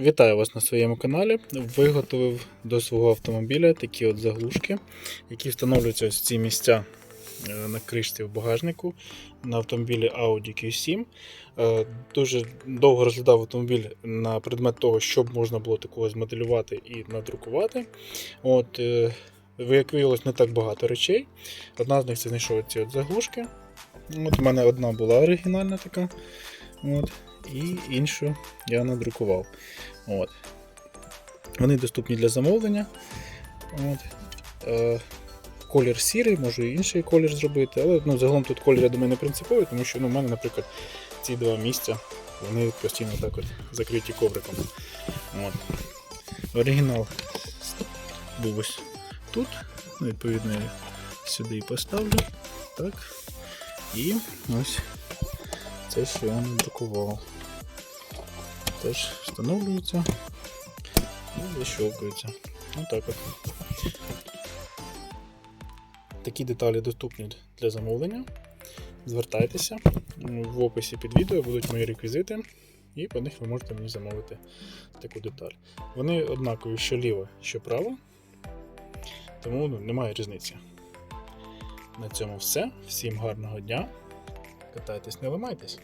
Вітаю вас на своєму каналі. Виготовив до свого автомобіля такі от заглушки, які встановлюються ось в ці місця е, на кришці в багажнику на автомобілі Audi Q7. Е, Дуже довго розглядав автомобіль на предмет того, щоб можна було такого змоделювати і надрукувати. От, е, Виявилось не так багато речей. Одна з них це знайшов ці от заглушки. От, у мене одна була оригінальна така. От, і іншу я надрукував. От. Вони доступні для замовлення. От. Е, колір сірий, можу і інший колір зробити, але ну, загалом тут колір, я думаю, не принциповий, тому що ну, в мене, наприклад, ці два місця вони постійно так от закриті ковриком. От. Оригінал був ось тут. Ну, Відповідно, я сюди поставлю. Так. І ось це, що я надрукував. Теж встановлюється і защелкується. Отак от. Такі деталі доступні для замовлення. Звертайтеся. В описі під відео будуть мої реквізити, і по них ви можете мені замовити таку деталь. Вони однакові, що ліво, що право, тому ну, немає різниці. На цьому все. Всім гарного дня. Катайтесь, не ламайтесь.